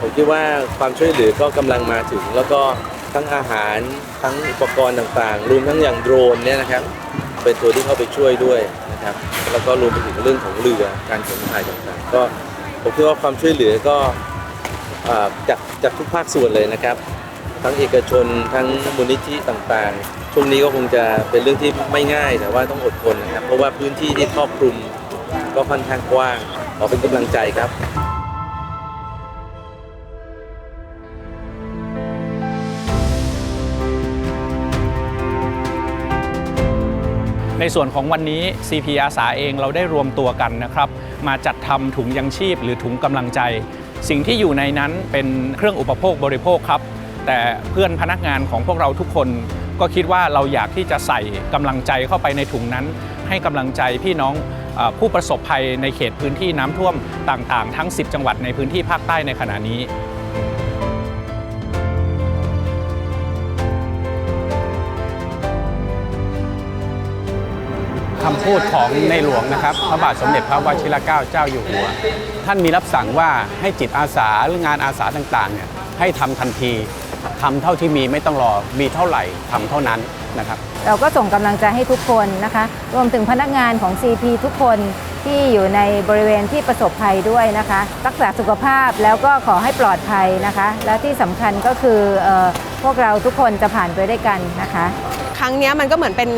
ผมคิดว่าความช่วยเหลือก็กำลังมาถึง แล้วก็ทั้งอาหารทั้งอุปกรณ์ต่างๆ รวมทั้งอย่างโดรนเนี่ยนะครับ เป็นตัวที่เข้าไปช่วยด้วยนะครับ แล้วก็รวมไปถึงเรื่องของเรือการขนถ่ายต่างๆ ก็ผมคิดว่าความช่วยเหลือก็จากจากทุกภาคส่วนเลยนะครับ ทั้งเอกชนทั้งมูลนิธิต่างๆ ช่วงนี้ก็คงจะเป็นเรื่องที่ไม่ง่ายแต่ว่าต้องอดทนนะครับ เพราะว่าพื้นที่ที่ครอบคลุมก็ค่อนข้างกว้างขอเป็นกำลังใจครับ ในส่วนของวันนี้ CP อาสาเองเราได้รวมตัวกันนะครับ มาจัดทำถุงยังชีพหรือถุงกำลังใจ สิ่งที่อยู่ในนั้นเป็นเครื่องอุปโภคบริโภคครับ แต่เพื่อนพนักงานของพวกเราทุกคน ก็คิดว่าเราอยากที่จะใส่กำลังใจเข้าไปในถุงนั้น ให้กำลังใจพี่น้องผู้ประสบภัยในเขตพื้นที่น้ำท่วมต่างๆ ทั้ง 10 จังหวัดในพื้นที่ภาคใต้ในขณะนี้ คำพูดของในหลวงนะครับ พระบาทสมเด็จพระวชิรเกล้าเจ้าอยู่หัว ท่านมีรับสั่งว่าให้จิตอาสาหรืองานอาสาต่างๆเนี่ยให้ทำทันทีทำเท่าที่มีไม่ต้องรอมีเท่าไหร่ทำเท่านั้นนะครับ เราก็ส่งกำลังใจให้ทุกคนนะคะ รวมถึงพนักงานของ CP ทุกคนที่อยู่ในบริเวณที่ประสบภัยด้วยนะคะ รักษาสุขภาพแล้วก็ขอให้ปลอดภัยนะคะ และที่สำคัญก็คือเออพวกเราทุกคนจะผ่านไปด้วยกันนะคะ ครั้งเนี้ยมันก็เหมือนเป็น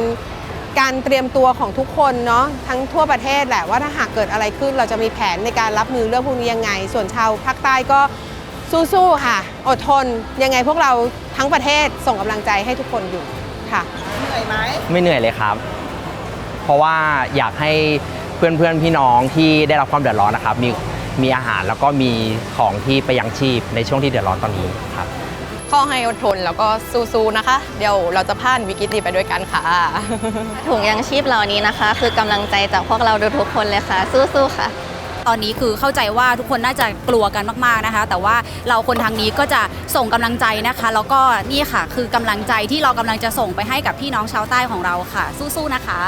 การเตรียมตัวของทุกคนเนาะทั้งทั่วประเทศแหละว่าถ้าหากเกิดอะไรขึ้น เราจะมีแผนในการรับมือเรื่องพวกนี้ยังไง ส่วนชาวภาคใต้ก็สู้ๆค่ะ อดทนยังไงพวกเราทั้งประเทศส่งกำลังใจให้ทุกคนอยู่ค่ะไม่เหนื่อยเลยครับ เพราะว่าอยากให้เพื่อนๆพี่น้องที่ได้รับความเดือดร้อนนะครับ มีมีอาหารแล้วก็มีของที่ไปยังชีพในช่วงที่เดือดร้อนตอนนี้ครับ ขอให้อดทนแล้วก็สู้ๆนะคะ เดี๋ยวเราจะผ่านวิกฤตนี้ไปด้วยกันค่ะ ถุงยังชีพเหล่านี้นะคะ คือกำลังใจจากพวกเราทุกๆคนเลยค่ะ สู้ๆค่ะ ตอนนี้คือเข้าใจว่าทุกคนน่าจะกลัวกันมากๆนะคะ แต่ว่าเราคนทางนี้ก็จะส่งกำลังใจนะคะ แล้วก็นี่ค่ะ คือกำลังใจที่เรากำลังจะส่งไปให้กับพี่น้องชาวใต้ของเราค่ะ สู้ๆนะคะ